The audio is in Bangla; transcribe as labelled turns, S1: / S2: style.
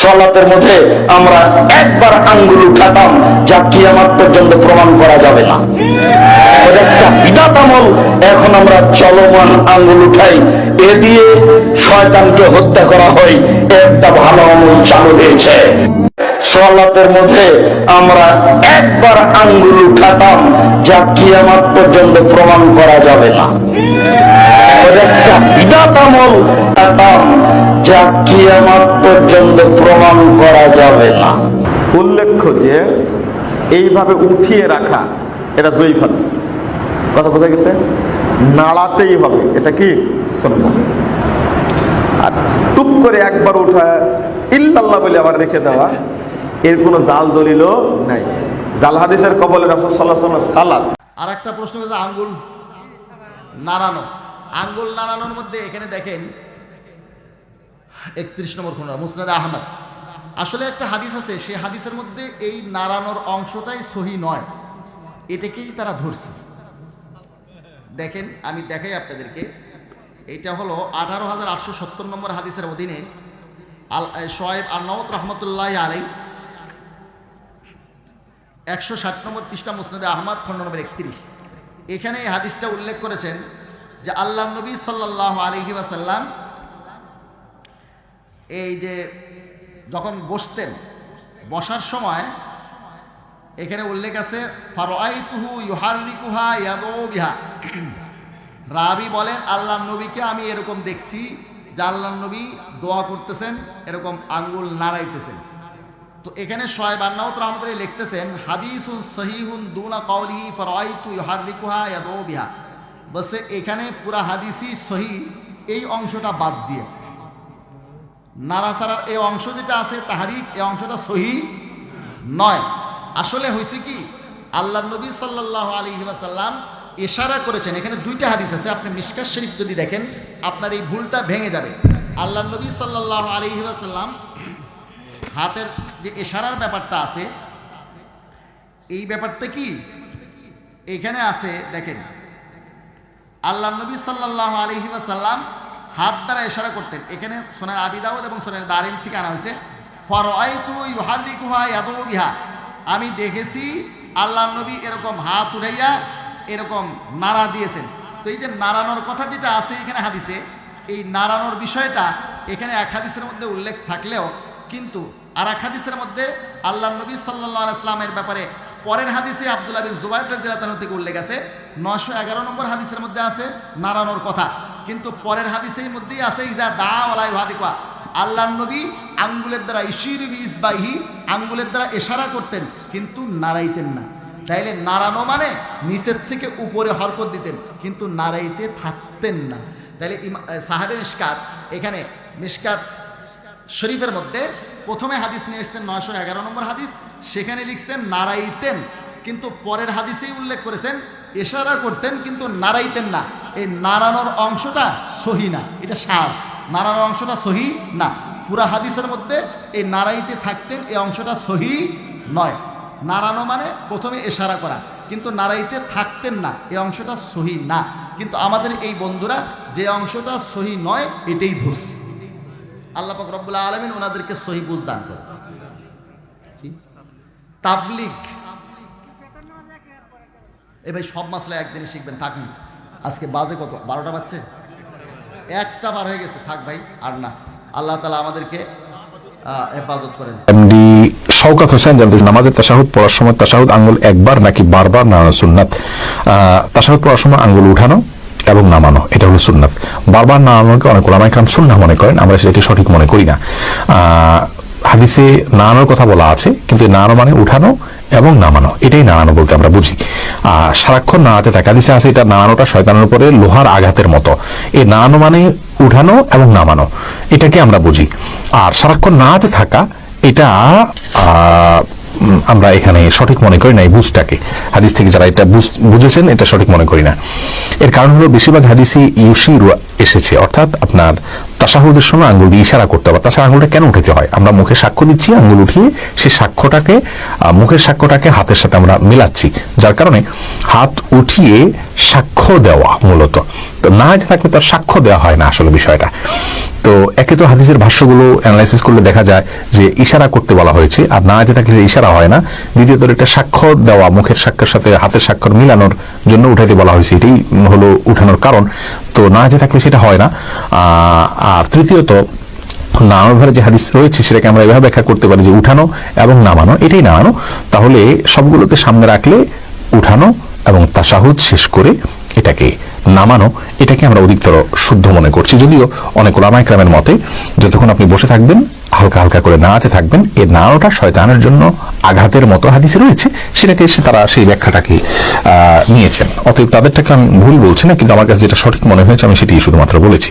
S1: সলাতের মধ্যে আমরা একবার আঙ্গুল উঠাতাম যা কিয়ামত পর্যন্ত প্রমাণ করা যাবে না। একটা বিদাত আমল, এখন আমরা চলমান আঙ্গুল উঠাই, এ দিয়ে শয়তানকে হত্যা করা হয়, একটা ভালো আমল চালু হয়েছে। সলাতের মধ্যে আমরা একবার আঙ্গুল উঠাতাম যা কিয়ামত পর্যন্ত প্রমাণ করা যাবে না। ওটা একটা বিদাত আমল যা কিয়ামত পর্যন্ত প্রমাণ করা যাবে না।
S2: উল্লেখ্য যে এইভাবে উঠিয়ে রাখা এটা হাদিস। কথা বোঝা গেছে? নাড়াতেই হবে। এটা কি? আর টুপ করে একবার উঠা ইল্লাল্লাহ বলে আবার রেখে দেওয়া এর কোনো জাল দলিল নাই। জাল হাদিসের কবলে রাসূল সাল্লাল্লাহু আলাইহি ওয়াসাল্লাম সালাত।
S3: আর একটা প্রশ্ন হচ্ছে আঙ্গুল নাড়ানো। আঙ্গুল নাড়ানোর মধ্যে এখানে দেখেন একত্রিশ নম্বর খুন মুসনাদ আহমদ। আসলে একটা হাদিস আছে সেই হাদিসের মধ্যে এই নাড়ানোর অংশটাই সহি নয়, এটাকেই তারা ধরছে। দেখেন, আমি দেখাই আপনাদেরকে এটা হলো আঠারো হাজার আটশো সত্তর নম্বর হাদিসের অধীনে আল শোয়েব আন্নাউত রহমতুল্লাহ আলাই একশো ষাট নম্বর পৃষ্ঠা মুসনাদে আহমদ, খন্ড নম্বর একত্রিশ। এখানে এই হাদিসটা উল্লেখ করেছেন যে আল্লাহ নবী সাল্লাহ আলহি ওয়াসাল্লাম এই যে যখন বসতেন, বসার সময় এখানে উল্লেখ আছে, ফারআইতুহু ইউহারিকুহা ইয়াদু বিহা রাবি বলেন আল্লাহ নবীকে আমি এরকম দেখছি যে আল্লাহ নবী দোয়া করতেছেন, এরকম আঙ্গুল নাড়াইতেছেন। তো এখানে শয়েব আন্নাউত রহমতুল্লাহ লিখতেছেন, হাদিসুন সহিহুন দুনা কওলিহি ফারাইতু ইউহারিকুহা ইয়াদু বসে এখানে পুরা হাদিসই সহি, এই অংশটা বাদ দিয়ে। নারাসারার এই অংশ যেটা আছে, তাহারিক এই অংশটা সহি নয়। আসলে হয়েছে কি, আল্লাহ নবী সাল্লাহ আলী সাল্লাম ইশারা করেছেন, এখানে দুইটা হাদিস আছে, আপনি মিশকার শরীফ যদি দেখেন, আপনার এই ভুলটা ভেঙে যাবে। আল্লাহ নবী সাল্লাহ আলী সাল্লাম হাতের যে ইশারার ব্যাপারটা আছে, এই ব্যাপারটা কি? এখানে আছে, দেখেন। আল্লাহ নবী সাল্লাহ আলহি সাল্লাম হাত দ্বারা ইশারা করতেন। এখানে সোনার আবিদাউদ এবং সোনার দারিম থেকে আনা হয়েছে বিহা আমি দেখেছি আল্লাহ নবী এরকম হাত উঠাইয়া এরকম নাড়া দিয়েছেন। তো এই যে নাড়ানোর কথা যেটা আছে এখানে হাদিসে, এই নাড়ানোর বিষয়টা এখানে এক হাদিসের মধ্যে উল্লেখ থাকলেও কিন্তু আর এক হাদিসের মধ্যে আল্লাহ নবী সাল্লাহ আলাইসলামের ব্যাপারে পরের হাদিসে আবদুল্লাহ বিন জুবাইর রাজিয়াতানু থেকে উল্লেখ আছে নশো এগারো নম্বর হাদিসের মধ্যে আছে নাড়ানোর কথা। কিন্তু পরের হাদিসের মধ্যেই আছে, ইজা দা ওয়ালাই ভাদিকা আল্লাহ নবী আঙ্গুলের দ্বারা ইশির ইসবাহি আঙ্গুলের দ্বারা এশারা করতেন, কিন্তু নাড়াইতেন না। তাইলে নাড়ানো মানে নিচের থেকে উপরে হরকত দিতেন, কিন্তু নাড়াইতে থাকতেন না। তাইলে সাহেবে মিসকাত এখানে মিসকাত শরীফের মধ্যে প্রথমে হাদিস নিয়ে এসছেন নয়শো এগারো নম্বর হাদিস, সেখানে লিখছেন, নারাইতেন। কিন্তু পরের হাদিসেই উল্লেখ করেছেন এশারা করতেন কিন্তু নাড়াইতেন না। এই নাড়ানোর অংশটা সহি না, এটা সাজ। নাড়ানোর অংশটা সহি না। পুরা হাদিসের মধ্যে এই নাড়াইতে থাকতেন এই অংশটা সহি নয়। নাড়ানো মানে প্রথমে এশারা করা, কিন্তু নাড়াইতে থাকতেন না এই অংশটা সহি না। কিন্তু আমাদের এই বন্ধুরা যে অংশটা সহি নয়, এটাই ধরছে আল্লাহ পাক রব্বুল আলমিন ওনাদেরকে সহি বুঝ দান করে তাবলিক এ ভাই, সব মাসলা একদিনে শিখবেন থাকনি আজকে বাজে কত? বারোটা বাজছে? একটা বার হয়ে গেছে, থাক ভাই, আর না। আল্লাহ তালা আমাদেরকে হেফাজত করেন।
S4: শওকাত হোসেন জানতে নামাজের তাশাহুদ পড়ার সময় তাশাহুদ আঙ্গুল একবার নাকি বারবার নাড়ানো সুন্নাত। তাশাহুদ পড়ার সময় আঙ্গুল উঠানো এবং নামানো, এটা হলো সুন্নাত। বারবার নামানোকে অনেক ওলামাই কালাম সুন্না মনে করেন, আমরা সেটাকে সঠিক মনে করি না। হাদিসে নাড়ানোর কথা বলা আছে, কিন্তু নাড়ানো মানে উঠানো এবং নামানো, এটাই নাড়ানো বলতে আমরা বুঝি। আর সারাক্ষণ নাড়াতে থাকে। হাদিসে আছে এটা নাড়ানোটা শয়তানের উপরে লোহার আঘাতের মতো। এই নাড়ানো মানে উঠানো এবং নামানো, এটাকে আমরা বুঝি। আর সারাক্ষণ নাড়াতে থাকা, এটা আমরা এখানে সঠিক মনে করি না এই বুঝটাকে। হাদিস থেকে যারা এটা বুঝ- বুঝেছেন, এটা সঠিক মনে করি না। এর কারণ হলো বেশিরভাগ হাদিসে ইউসিরু এসেছে, অর্থাৎ আপনার তাসাহুদের সময় আঙ্গুল দিয়ে ইশারা করতে হবে। তাছাড়া আঙ্গুলটা কেন উঠেতে হয়? আমরা মুখে সাক্ষ্য দিচ্ছি, আঙ্গুল উঠিয়ে সেই সাক্ষ্যটাকে মুখের সাক্ষ্যটাকে হাতের সাথে আমরা মেলাচ্ছি। যার কারণে হাত উঠিয়ে সাক্ষ্য সাক্ষ্য দেওয়া মূলত। তো না থাকলে তার সাক্ষ্য দেওয়া হয় না আসলে বিষয়টা। তো একে তো হাদিসের ভাষ্যগুলো অ্যানালাইসিস করলে দেখা যায় যে ইশারা করতে বলা হয়েছে, আর না যেতে থাকলে ইশারা হয় না। দ্বিতীয়ত এটা সাক্ষ্য দেওয়া, মুখের সাক্ষ্যের সাথে হাতের স্বাক্ষর মিলানোর জন্য উঠাইতে বলা হয়েছে। এটাই হলো উঠানোর কারণ। তো না যেতে থাকলে সেটা হয় না। আর তৃতীয়ত নামানোর যে হাদিস রয়েছে সেটাকে আমরা এভাবে ব্যাখ্যা করতে পারি যে উঠানো এবং নামানো, এটাই নামানো। তাহলে সবগুলোকে সামনে রাখলে উঠানো এবং তাসাহুদ শেষ করে এটাকে নামানো, এটাকে আমরা অধিকতর শুদ্ধ মনে করছি। যদিও অনেক ওলামাইক্রামের মতে, যতক্ষণ আপনি বসে থাকবেন, হালকা হালকা করে নাড়াতে থাকবেন এর নাড়াটা শয়তানের জন্য আঘাতের মতো হাদিসে রয়েছে, সেটাকে এসে তারা সেই ব্যাখ্যাটাকে নিয়েছেন। অতএব তাদেরটাকে আমি ভুল বলছি না, কিন্তু আমার কাছে যেটা সঠিক মনে হয়েছে, আমি সেটি শুধুমাত্র বলেছি।